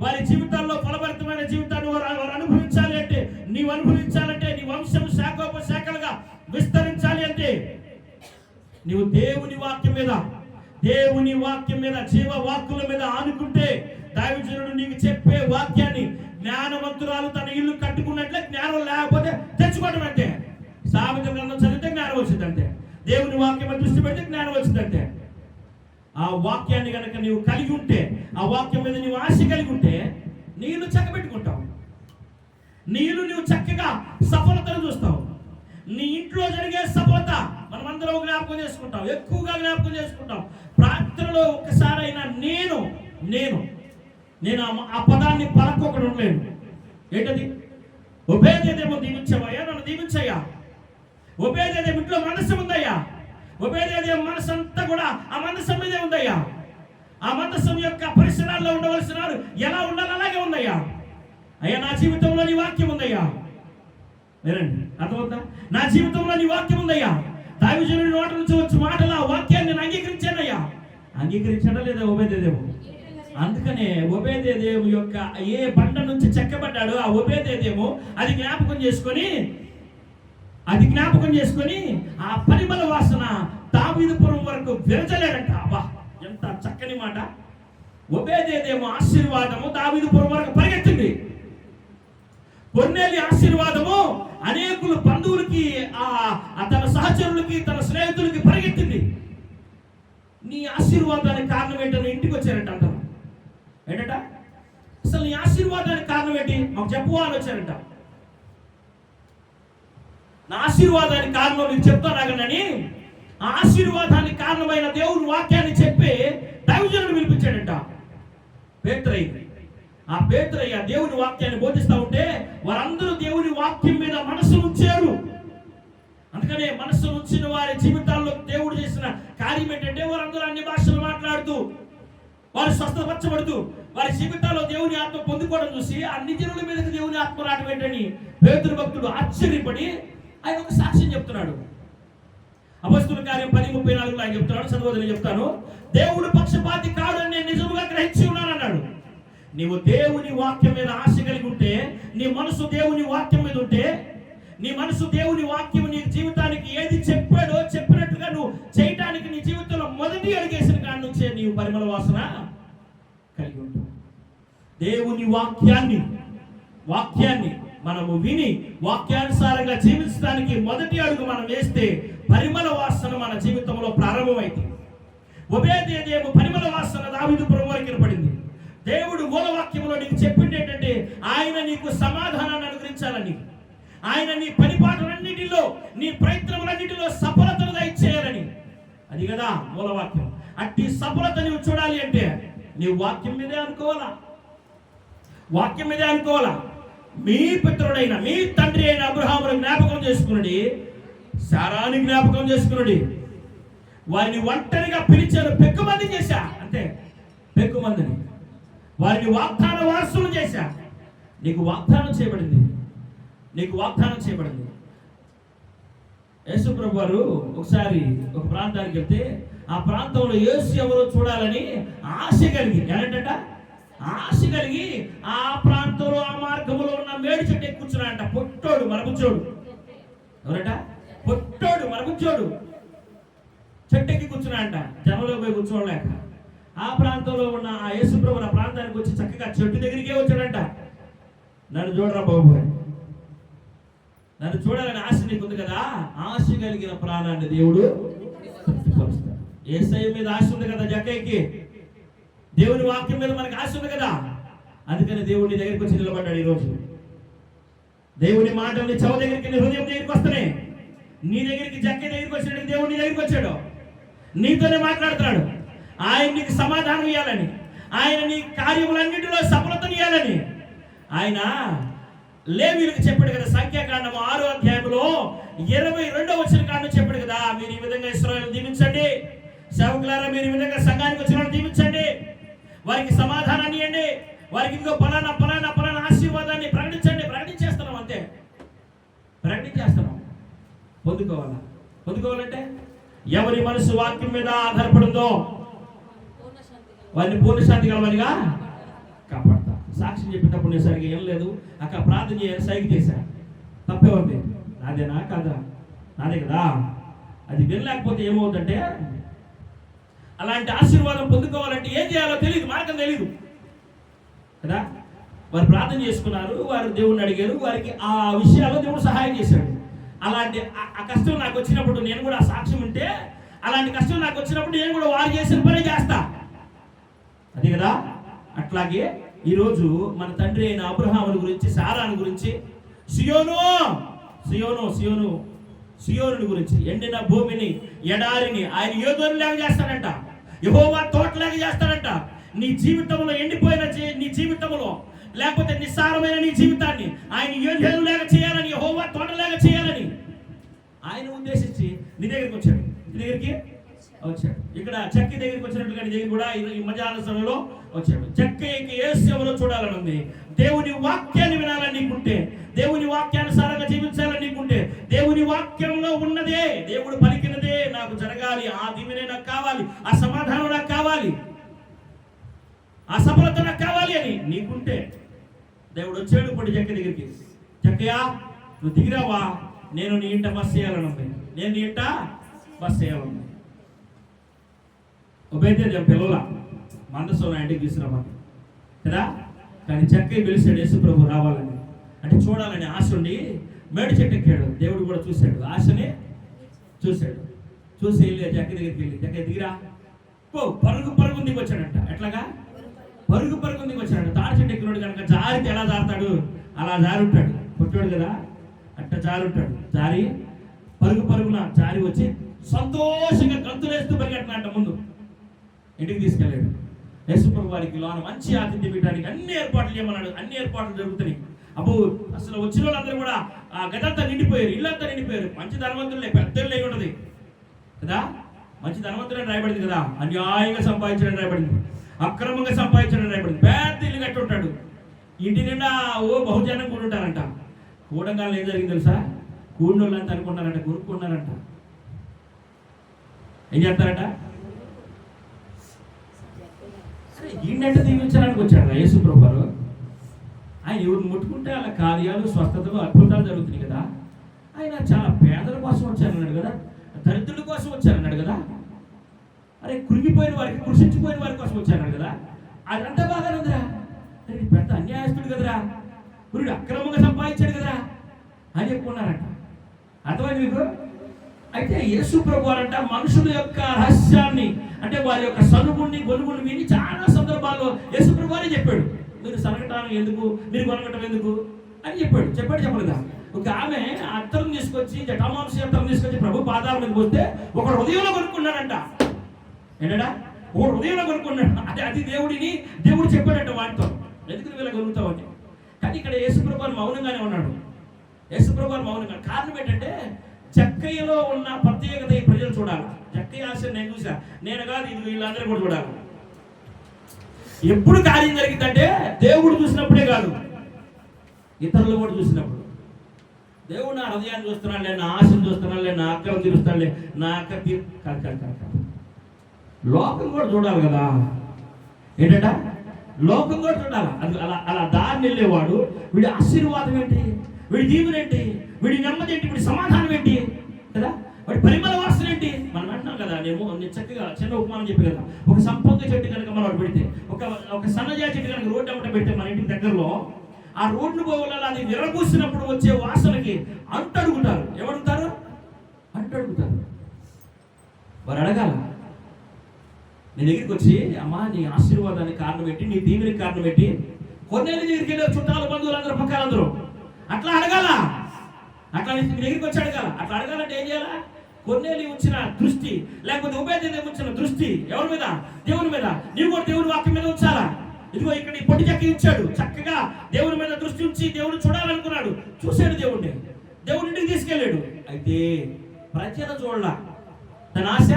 వారి జీవితాల్లో ఫలభరితమైన జీవితాన్ని వారు వారు అనుభవించాలి అంటే నీవు అనుభవించాలంటే నీ వంశం శాఖోపశాఖలుగా విస్తరించాలి అంటే నీవు దేవుని వాక్యం మీద దేవుని వాక్యం మీద జీవ వాక్కుల మీద ఆనుకుంటే దైవజనుడు నీకు చెప్పే వాక్యాన్ని జ్ఞానవంతురాలు తన ఇల్లు కట్టుకున్నట్లే జ్ఞానం లేకపోతే తెచ్చుకోవడం అంటే. సామెత గ్రంథం చదివితే జ్ఞానం వచ్చిందంటే. దేవుని వాక్యం దృష్టి పెడితే జ్ఞానం వచ్చిందంటే. ఆ వాక్యాన్ని కనుక నీవు కలిగి ఉంటే ఆ వాక్యం మీద నీవు ఆశ కలిగి ఉంటే నీళ్ళు చక్కబెట్టుకుంటావు. నీళ్ళు నువ్వు చక్కగా సఫలతను చూస్తావు. నీ ఇంట్లో జరిగే సఫలత మనమందరం జ్ఞాపకం చేసుకుంటాం. ఎక్కువగా జ్ఞాపకం చేసుకుంటాం. ప్రార్థనలో ఒక్కసారైనా నేను నేను నేను ఆ- పదాన్ని పలకొకడు ఉండలేను. ఏంటది? ఉభయదేదేమో దీవించవయ్యా నన్ను దీవించయ్యా. ఉభయదేదేమో ఇంట్లో మనసు ఉందయ్యా. ఉభయదేదేమో మనసు అంతా కూడా ఆ మందసం మీదే ఉందయ్యా. ఆ మందసం యొక్క పరిసరాల్లో ఉండవలసిన వారు ఎలా ఉండాలి అలాగే ఉందయ్యా. అయ్యా నా జీవితంలో నీ వాక్యం ఉందయ్యా. వినండి అర్థమవుతా నా జీవితంలో నీ వాక్యం ఉందయ్యా. దావిజనుడి నోట నుంచి వచ్చి మాటలు ఆ వాక్యాన్ని నేను అంగీకరించానయ్యా అంగీకరించడం లేదా ఉభయదేదేమో అందుకనే ఒబేదేదేము యొక్క ఏ పంట నుంచి చెక్కబడ్డాడో ఆ ఒబేదేదేమో అది జ్ఞాపకం చేసుకొని అది జ్ఞాపకం చేసుకొని ఆ పరిమళ వాసన దావీదుపురం వరకు విరచలేరట అబ్బా ఎంత చక్కని మాట. ఒబేదేదేమో ఆశీర్వాదము దావీదుపురం వరకు పరిగెత్తింది. కొన్నేళ్ళి ఆశీర్వాదము అనేకులు బంధువులకి ఆ తన సహచరులకి తన స్నేహితులకి పరిగెత్తింది. నీ ఆశీర్వాదానికి కారణం ఏంటని ఇంటికి వచ్చారంట అంటారు. ఏంటట? అసలు నీ ఆశీర్వాదానికి కారణం ఏంటి? మాకు చెప్పు అని వచ్చారంట. నా ఆశీర్వాదానికి కారణం నీకు చెప్తానాగనని ఆ ఆశీర్వాదానికి కారణమైన దేవుని వాక్యాన్ని చెప్పి దైవజనుడు వినిపించాడంట పేత్రయ్య. ఆ పేత్రయ్య దేవుని వాక్యాన్ని బోధిస్తా ఉంటే వారందరూ దేవుని వాక్యం మీద మనసు ఉంచారు. అందుకనే మనసు ఉంచిన వారి జీవితాల్లో దేవుడు చేసిన కార్యం ఏంటంటే వారందరూ అన్ని భాషలు మాట్లాడుతూ వారు స్వస్థపరచబడుతూ వారి జీవితాల్లో దేవుని ఆత్మ పొందుకోవడం చూసి అన్ని జనుల మీదకి దేవుని ఆత్మ రావడం ఏంటని పేదరు భక్తుడు ఆశ్చర్యపడి ఆయన ఒక సాక్ష్యం చెప్తున్నాడు. అపస్తుల కార్యం పది ముప్పై నాలుగులో ఆయన చెప్తున్నాడు చదవదని చెప్తాను. దేవుడు పక్షపాతి కాదని నేను నిజముగా గ్రహించి ఉన్నాను అన్నాడు నీవు దేవుని వాక్యం మీద ఆశ కలిగి ఉంటే నీ మనసు దేవుని వాక్యం మీద ఉంటే నీ మనసు దేవుని వాక్యం నీ జీవితానికి ఏది చెప్పాడో చెప్పినట్టుగా నువ్వు చేయటానికి నీ జీవితంలో మొదటి అడిగేసిన కాడి నుంచే నీవు పరిమళ వాసన కలిగి ఉంటావు దేవుని వాక్యాన్ని వాక్యాన్ని మనము విని వాక్యానుసారంగా జీవించడానికి మొదటి అడుగు మనం వేస్తే పరిమళ వాసన మన జీవితంలో ప్రారంభమైంది ఉభయదేదేము పరిమళ వాసన దావిదు వరకు పడింది దేవుడు మూలవాక్యంలో నీకు చెప్పింది ఏంటంటే ఆయన నీకు సమాధానాన్ని అనుగ్రహించాలని ఆయన నీ పనిపాటలన్నిటిలో నీ ప్రయత్నములన్నిటిలో సఫలతను దయచేయాలని. అది కదా మూలవాక్యం అట్టి సఫలత నువ్వు చూడాలి అంటే నీ వాక్యం మీదే అనుకోవాలా? వాక్యం మీదే అనుకోవాలా? మీ పితరుడైన మీ తండ్రి అయిన అబ్రహామును జ్ఞాపకం చేసుకున్నది సారాని జ్ఞాపకం చేసుకున్నది వారిని ఒంటరిగా పిలిచారు పెక్కుమంది చేశా అంతే. పెక్కుమందిని. వారిని వాగ్దాన వారసులు చేశా. నీకు వాగ్దానం చేయబడింది. నీకు వాగ్దానం చేయబడింది. యేసుప్రభు వారు ఒకసారి ఒక ప్రాంతానికి వెళ్తే ఆ ప్రాంతంలో యేసు ఎవరో చూడాలని ఆశ కలిగి ఏంటంట ఆశ కలిగి ఆ ప్రాంతంలో ఆ మార్గంలో ఉన్న మేడి చెట్టు ఎక్కి పొట్టోడు మరపుచ్చోడు. ఎవరట? పొట్టోడు మరపుచ్చోడు. చెట్టు ఎక్కి కూర్చున్నాడంట. జనంలో పోయి కూర్చోలేక. ఆ ప్రాంతంలో ఉన్న ఆ యేసుప్రభు ఆ ప్రాంతానికి వచ్చి చక్కగా చెట్టు దగ్గరికే వచ్చాడంట. నన్ను చూడరా బాబు నన్ను చూడాలని ఆశ నీకుంది కదా? ఆశ కలిగిన ప్రాణాన్ని దేవుడు తృప్తిపరుస్తాడు. ఏసఐ మీద ఆశ ఉంది కదా జక్కయ్యకి? దేవుని వాక్యం మీద మనకి ఆశ ఉంది కదా? అందుకని దేవుడు దగ్గరికి వచ్చి నిలబడ్డాడు ఈరోజు. దేవుని మాటల్ని చవ దగ్గరికి హృదయం దగ్గరికి వస్తున్నాయి నీ దగ్గరికి జక్కయ్య దగ్గరికి వచ్చాడు దేవుడు దగ్గరికి వచ్చాడు. నీతోనే మాట్లాడుతున్నాడు. ఆయన నీకు సమాధానం ఇవ్వాలని ఆయన నీ కార్యములన్నిటిలో సఫలతనియాలని ఆయన లేవీలకు చెప్పాడు కదా సంఖ్యాకాండము ఆరో అధ్యాయంలో ఇరవై రెండో వచ్చిన కాండం చెప్పాడు కదా మీరు ఈ విధంగా ఇస్రాయల్ దీవించండి. సేవకులారా మీరు ఈ విధంగా సంఘానికి వచ్చిన దీవించండి. వారికి సమాధానాన్ని ఇవ్వండి. వారికి ఇంకో పలానా పలానా పలానా ఆశీర్వాదాన్ని ప్రకటించండి. ప్రకటించేస్తున్నాం అంతే. ప్రకటించేస్తున్నాం. పొందుకోవాలా? పొందుకోవాలంటే ఎవరి మనసు వాక్యం మీద ఆధారపడిందో వారిని పూర్ణశాంతి శాంతి కాపాడతా. సాక్షి చెప్పేటప్పుడు నేను సరిగ్గా ఏం లేదు అక్కడ ప్రార్థన చేయాలి సైకి చేశాను తప్పే ఉంది. నాదేనా? కాదా? నాదే కదా? అది వినలేకపోతే ఏమవుతుందంటే అలాంటి ఆశీర్వాదం పొందుకోవాలంటే ఏం చేయాలో తెలియదు మార్గం తెలియదు కదా? వారు ప్రార్థన చేసుకున్నారు వారు దేవుణ్ణి అడిగారు వారికి ఆ విషయాల్లో దేవుడు సహాయం చేశాడు. అలాంటి ఆ- కష్టం నాకు వచ్చినప్పుడు నేను కూడా సాక్ష్యం ఉంటే అలాంటి కష్టం నాకు వచ్చినప్పుడు నేను కూడా వారు చేసిన పనే చేస్తా. అది కదా? అట్లాగే ఈరోజు మన తండ్రి అయిన అబ్రహాముల గురించి సారాను గురించి సియోను సియోను సియోను సియోనుని గురించి ఎండిన భూమిని ఎడారిని ఆయన యోధులాగా చేస్తాడంట? యహోవా తోటలాగా చేస్తాడంట. నీ జీవితంలో ఎండిపోయిన నీ జీవితంలో లేకపోతే నిస్సారమైన నీ జీవితాన్ని ఆయన యోధులాగా చేయాలని యహోవా తోటలాగా చేయాలని ఆయన ఉద్దేశించి నీ దగ్గరికి వచ్చాడు. నీ దగ్గరికి వచ్చాడు. ఇక్కడ చెక్క దగ్గరికి వచ్చినట్టుగా నీ దగ్గర కూడా ఈ- మధ్యాహ్న సమయంలో వచ్చాడు. చెక్క ఏ సేవలో చూడాలని ఉంది. దేవుని వాక్యాన్ని వినాలని నీకుంటే దేవుని వాక్యానుసారంగా జీవించాలని నీకుంటే దేవుని వాక్యంలో ఉన్నదే దేవుడు జరిగినదే నాకు జరగాలి. ఆ దీవెనే నాకు కావాలి. ఆ సమాధానం నాకు కావాలి. ఆ సఫలత నాకు కావాలి అని నీకుంటే దేవుడు వచ్చాడు ఇప్పుడు చెక్క దగ్గరికి. చెక్కయా నువ్వు దిగిరావా? నేను నీ ఇంట బస్ చేయాలనుంది నేను నీ ఇంట బస్ చేయాలని ఉపేద్యం పిల్లల. మందసం నా ఇంటికి తీసుకురామని. కదా? కానీ చెక్కయ్య పిలిచాడు యేసు ప్రభు రావాలని. అంటే చూడాలని ఆశ ఉండి మేడి చెట్టు ఎక్కాడు. దేవుడు కూడా చూశాడు. ఆశని చూశాడు. చూసి వెళ్ళి జక్క దగ్గరికి వెళ్ళి. జక్క దిగిరా. పో పరుగు పరుగు దిగి వచ్చాడంట. ఎట్లాగా? పరుగు పరుగు దిగి వచ్చాడంట. తాడి చెట్టు ఎక్కినోడు కనుక జారితే ఎలా జారుతాడు? అలా జారుంటాడు. పుట్టాడు కదా? అట్ట జారుంటాడు. జారి పరుగు పరుగున జారి వచ్చి సంతోషంగా గంతులేస్తూ పరిగెట్టినట్ట ముందు. ఇంటికి తీసుకెళ్ళాడు. యేసుప్రభు వారికి లోన మంచి ఆతిథ్యం ఇవ్వడానికి అన్ని ఏర్పాట్లు చేయమన్నాడు. అన్ని ఏర్పాట్లు జరుగుతున్నాయి. అబ్బో అసలు వచ్చిన వాళ్ళందరూ కూడా ఆ గదంతా నిండిపోయారు. ఇల్లంతా నిండిపోయారు. మంచి ధనవంతులే పెద్దలు అయి ఉన్నది కదా? మంచి ధనవంతులని రాయబడింది కదా? అన్యాయంగా సంపాదించడం రాయబడింది. అక్రమంగా సంపాదించడం రాయబడింది. పెద్ద ఇల్లు కట్టి ఉంటాడు. ఇంటి నిండా ఓ బహుజనం కూడుంటారంట కూడంగానే ఏం జరిగింది తెలుసా? కూడిన వాళ్ళంతా అనుకున్నారంట కొనుక్కున్నారంట. ఏం చేస్తారంట? ఈయనంటే దీవించడానికి వచ్చాడు యేసు ప్రభువారు ఆయన ఎవరిని ముట్టుకుంటే అలా కార్యాలు స్వస్థతలు అద్భుతాలు జరుగుతున్నాయి కదా. ఆయన చాలా పేదల కోసం వచ్చారన్నాడు కదా. దరిద్రుల కోసం వచ్చారన్నాడు కదా? అరే కృంగిపోయిన వారికి కృషించిపోయిన వారి కోసం వచ్చారన్నాడు కదా? అదంతా బాగానే ఉందిరా. అరే పెద్ద అన్యాయస్తుడు కదరా. గురుడు అక్రమంగా సంపాదించాడు కదరా. అని చెప్పుకున్నారంట అర్థమైంది మీకు? అయితే యేసు ప్రభు అంట మనుషుల యొక్క రహస్యాన్ని అంటే వారి యొక్క సనుగుణ్ణి గొనుగుని విని చాలా సందర్భాల్లో యేసు ప్రభు వారే చెప్పాడు. మీరు సనగటం ఎందుకు? మీరు కొనగటం ఎందుకు? అని చెప్పాడు. చెప్పాడు చెప్పలేదా? ఒక ఆమె అర్థం అత్తరం తీసుకొచ్చి జటామాంస అత్తరం తీసుకొచ్చి ప్రభు పాదాల మీద పోస్తే ఒక హృదయంలో కొనుక్కున్నాడంట. ఏంటడా ఒక హృదయంలో కొనుక్కున్నాడు. అదే అది దేవుడిని దేవుడు చెప్పాడంట వాటితో ఎందుకు నువ్వు ఇలా కానీ ఇక్కడ యేసుప్రభాని మౌనంగానే ఉన్నాడు. యేసుప్రభాని మౌనంగా కారణం ఏంటంటే చక్కయ్యలో ఉన్న ప్రత్యేకత ఈ ప్రజలు చూడాలి. చక్కయ్య ఆశ నేను చూసా. నేను కాదు ఇది వీళ్ళందరూ కూడా చూడాలి. ఎప్పుడు కార్యం జరిగిందంటే దేవుడు చూసినప్పుడే కాదు. ఇతరులు కూడా చూసినప్పుడు. దేవుడు నా హృదయాన్ని చూస్తున్నాడులే నా ఆశను చూస్తున్నాడులే నా అక్కను తీరుస్తాడులే నా అక్క తీ లోకం కూడా చూడాలి కదా. ఏంటంట? లోకం కూడా చూడాలి. అది అలా అలా దారిని వెళ్ళేవాడు వీడి ఆశీర్వాదం ఏంటి? వీడి దీవులు ఏంటి? వీడి నెమ్మది ఏంటి? వీడి సమాధానం ఏంటి? కదా? వాడి పరిమళ వాసన ఏంటి? మనం అంటున్నాం కదా నేను నేను చక్కగా చిన్న ఉపమానం చెప్పి కదా. ఒక సంపంగ చెట్టు కనుక మనం పెడితే ఒక ఒక సన్నజా చెట్టు కనుక రోడ్డు అమ్మట పెడితే మన ఇంటి దగ్గరలో ఆ రోడ్డు పోవాలని అది విరబూసినప్పుడు వచ్చే వాసనకి అంటడుగుతారు. ఏమడుగుతారు అంటడుగుతారు. వారు అడగాల నీ దగ్గరికి వచ్చి అమ్మా నీ ఆశీర్వాదానికి కారణం పెట్టి నీ దీవెనికి కారణం పెట్టి కొన్నేళ్ళ దగ్గరికి వెళ్ళారు చుట్టాలు బంధువులు అందరూ పక్కలందరూ అట్లా అడగాల. అట్లా నీ దగ్గరికి వచ్చి అడగాల. అట్లా అడగాలంటే ఏం చేయాలా? కొన్నేళ్ళు వచ్చిన దృష్టి లేకపోతే ఉభయదేవి వచ్చిన దృష్టి ఎవరి మీద? దేవుని మీద. నీవు కూడా దేవుని వాక్యం మీద ఉంచాలా? ఇదిగో ఇక్కడ ఈ పొట్టి చక్క ఇచ్చాడు. చక్కగా దేవుని మీద దృష్టి ఉంచి దేవుడు చూడాలనుకున్నాడు. చూశాడు దేవుడిని దేవుడి ఇంటికి తీసుకెళ్ళాడు. అయితే ప్రజల చూడాల తన ఆశ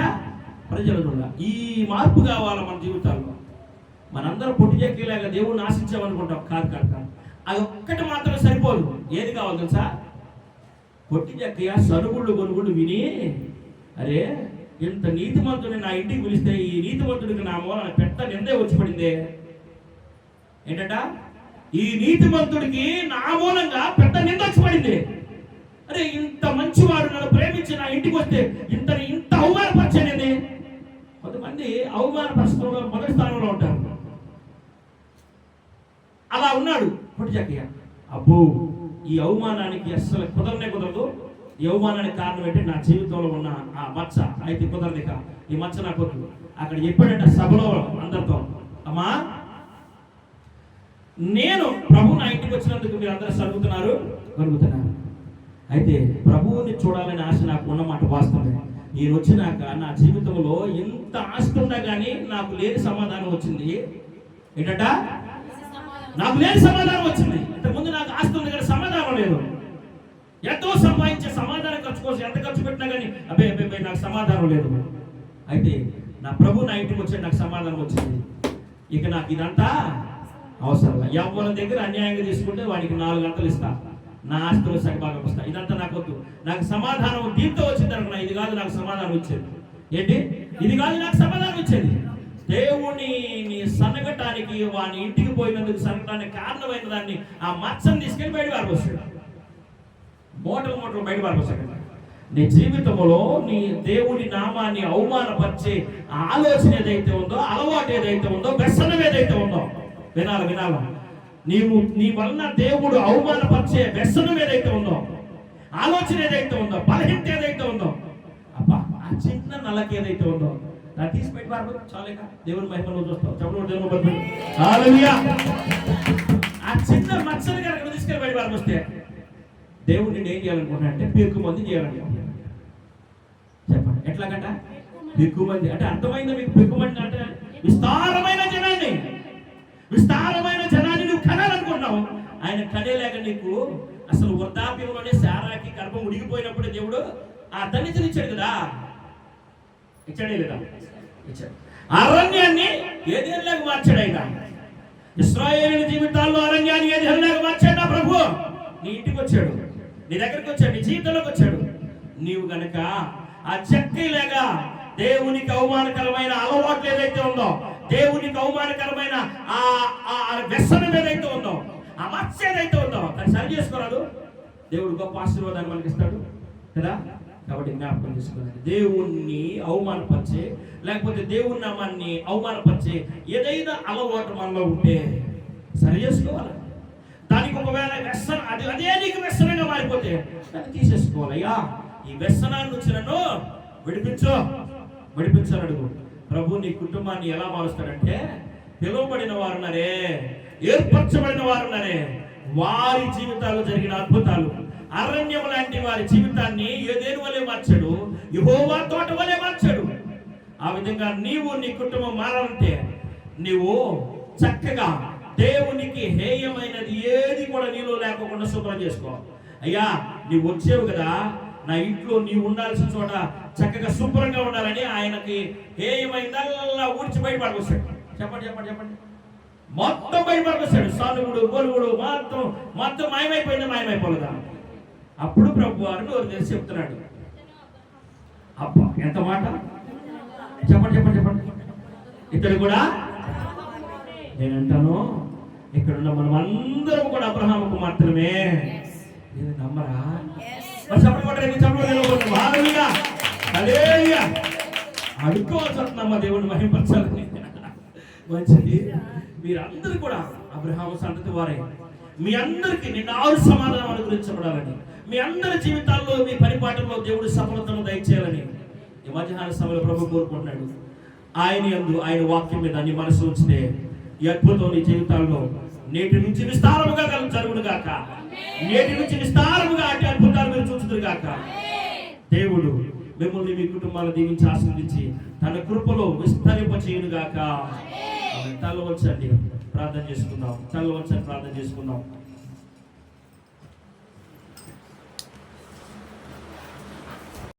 ప్రజల చూడాల ఈ మార్పు కావాల మన జీవితాల్లో? మనందరం పొట్టి చెక్కేలాగా దేవుడిని ఆశించామనుకుంటాం. కాదు కాదు కాదు. అది ఒక్కటి మాత్రం సరిపోదు. ఏది కావాలి తెలుసా? పొట్టి చెక్కయ్య సరుగుళ్ళు కొనుగుళ్ళు విని అరే ఇంత నీతిమంతుని నా ఇంటికి పిలిస్తే ఈ నీతిమంతుడికి నా మూలన పెద్ద నిందే వచ్చి పడిందే. ఏంటంట? ఈ నీతిమంతుడికి నా మూలంగా పెద్ద నింద పడింది అరే ఇంత మంచివాడు నన్ను ప్రేమించి నా ఇంటికి వస్తే ఇంత ఇంత అవమానపరిచేది కొంతమంది అవమానపరచడంలో మొదటి స్థానంలో ఉంటారు. అలా ఉన్నాడు పొట్టి అబ్బో ఈ అవమానానికి అస్సలు కుదరనే కుదరదు. ఈ అవమానానికి కారణం ఏంటి? నా జీవితంలో ఉన్న ఆ మచ్చ. అయితే కుదరదిక ఈ మచ్చ నాకు అక్కడ చెప్పాడంట సభలో అందరితో అమ్మా నేను ప్రభు నా ఇంటికి వచ్చినందుకు మీరు అందరూ సరుగుతున్నారు కలుగుతున్నారు అయితే ప్రభువుని చూడాలని ఆశ నాకు ఉన్నమాట వాస్తవమే. నేను వచ్చినాక నా జీవితంలో ఎంత ఆస్తి ఉన్నా కానీ నాకు లేని సమాధానం వచ్చింది. ఏంటట? నాకు లేని సమాధానం వచ్చింది. ఇంతకుముందు నాకు ఆస్తి ఉంది కానీ సమాధానం లేదు. ఎంతో సంపాదించే సమాధానం ఖర్చు కోసం ఎంత ఖర్చు పెట్టినా కానీ అబ్బే అబ్బే నాకు సమాధానం లేదు. అయితే నా ప్రభు నా ఇంటికి వచ్చే నాకు సమాధానం వచ్చింది. ఇక నాకు ఇదంతా అవసరం ఎవరి దగ్గర అన్యాయంగా తీసుకుంటే వాడికి నాలుగు గంటలు ఇస్తా. నా ఆస్తిలో సగభాగం ఇస్తా ఇదంతా నాకు వద్దు. నాకు సమాధానం దీంతో వచ్చింది అనుకున్నా ఇది కాదు నాకు సమాధానం వచ్చేది. ఏంటి? ఇది కాదు నాకు సమాధానం వచ్చేది. దేవుని నీ వాని ఇంటికి పోయినందుకు సన్నగటానికి కారణమైన దాన్ని ఆ మచ్చని తీసుకెళ్ళి బయట పారిపోస్తాడు మూటలు మూటలు బయట పారిపోస్తాడు నీ జీవితంలో నీ దేవుని నామాన్ని అవమానపరిచే ఆలోచన ఏదైతే ఉందో అలవాటు ఏదైతే ఉందో వ్యసనం ఏదైతే ఉందో వినాలి వినాలి. నీవు నీ వలన దేవుడు అవమానపరిచే వ్యసనం ఏదైతే ఉందో ఆలోచన ఏదైతే ఉందో బలహీనత ఏదైతే ఉందో అబ్బా ఆ చిన్న నల్లకి ఏదైతే ఉందో దాన్ని తీసి పెట్టారు పారిపోతే చాలేక దేవుని మహిమలో చూస్తాం. చెప్పడం దేవుని ఆ చిన్న మచ్చలు కనుక తీసుకెళ్ళి బయట పారిపోతే దేవుడు నిన్ను ఏం చేయాలనుకుంటున్నా అంటే ఎక్కువ మంది చేయాలనుకుంటున్నాడు చెప్పండి ఎట్లాగంట ఎక్కువ మంది. అంటే అర్థమైందా మీకు ఎక్కువ మంది అంటే? విస్తారమైన జనం. విస్తారమైన జనాన్ని నువ్వు కనాలనుకుంటున్నావు. ఆయన కనేలేక నీకు అసలు వృద్ధాప్యంలోనే శారాకి గర్భం ఉడిగిపోయినప్పుడు దేవుడు ఆ తల్లిదండ్రులు ఇచ్చాడు కదా. ఇచ్చాడే లేదా? ఇచ్చాడు. అరణ్యాన్ని ఏదేళ్ళకి మార్చాడు ఆయన. ఇస్రాయేలు జీవితాల్లో అరణ్యాన్ని ఏదేళ్ళకి మార్చాడు నా ప్రభు? నీ ఇంటికి వచ్చాడు. నీ దగ్గరికి వచ్చాడు. నీ జీవితంలోకి వచ్చాడు. నీవు గనక ఆ చెక్కలేగా దేవునికి అవమానకరమైన అలవాట్లు ఏదైతే ఉందో దేవునికి అవమానకరమైన ఆ ఆ ఆ వ్యసనం ఏదైతే ఉందో ఆ మత్స్య ఏదైతే ఉందో దాన్ని సరి చేసుకోరాదు. దేవుడు గొప్ప ఆశీర్వాదాన్ని మనకి ఇస్తాడు కదా? కాబట్టి జ్ఞాపకం చేసుకోవాలి దేవుణ్ణి అవమానపరిచే లేకపోతే దేవుని నామాన్ని అవమానపరిచే ఏదైనా అలవాటు మనలో ఉంటే సరి చేసుకోవాలి? దానికి ఒకవేళ వ్యసనం అది అదే నీకు వ్యసనంగా మారిపోతే దాన్ని తీసేసుకోవాలయ్యా ఈ వ్యసనాన్ని నుంచి నన్ను విడిపించు అడుగు ప్రభు నీ కుటుంబాన్ని ఎలా మారుస్తాడంటే పిలువబడిన వారున్నారే ఏర్పరచబడిన వారున్నారే. వారి జీవితాల్లో జరిగిన అద్భుతాలు అరణ్యం లాంటి వారి జీవితాన్ని ఏదేను వలె మార్చాడు? యహోవా తోట వలె మార్చాడు. ఆ విధంగా నీవు నీ కుటుంబం మారాలంటే నీవు చక్కగా దేవునికి హేయమైనది ఏది కూడా నీలో లేకుండా శుభ్రం చేసుకో. అయ్యా నీవు వచ్చేవు కదా నా ఇంట్లో నీవు ఉండాల్సిన చోట చక్కగా శుభ్రంగా ఉండాలని ఆయనకి హేయమైందల్లా ఊడ్చి బయటపడకొస్తాడు చెప్పండి చెప్పండి చెప్పండి. మొత్తం బయటపడకొస్తాడు సానుగుడు గొలుగుడు మొత్తం మొత్తం మాయమైపోయింది మాయమైపోలేదా? అప్పుడు ప్రభు వారు నోరు తెలిసి చెప్తున్నాడు. అబ్బా ఎంత మాట? చెప్పండి చెప్పండి చెప్పండి. ఇతడు కూడా? నేనంటాను ఇక్కడ ఉన్న మనం అందరం కూడా అబ్రహాముకు మాత్రమే. ఇది నమ్మరా? మరి చెప్పండి కొట్టండి, మీరు చెప్పండి, నిలబడండి. హల్లెలూయా. హల్లెలూయా. మహింపరచాలని మంచిది మీరందరూ కూడా అబ్రహాము సంతతి వారే మీ అందరికీ నిన్న ఆరు సమాధానం అనుగ్రహించబడాలని మీ అందరి జీవితాల్లో మీ పరిపాటనలో దేవుడు సఫలతను దయచేయాలని ఈ మధ్యాహ్న సమయంలో ప్రభు కోరుకుంటున్నాడు ఆయన ఎందు ఆయన వాక్యం మీద నీ మనసు ఉంచితే ఈ అద్భుతం నీ జీవితాల్లో నేటి నుంచి విస్తారముగా కలుగు జరుగును గాక నేటి నుంచి విస్తారముగా అటు అద్భుతాలు మీరు చూచుదురు గాక దేవుడు మిమ్మల్ని మీ కుటుంబాలు దీవించి ఆశీర్వదించి తన కృపలో విస్తరింప చేయును గాక తల వచ్చండి ప్రార్థన చేసుకుందాం. తల వచ్చని ప్రార్థన చేసుకుందాం.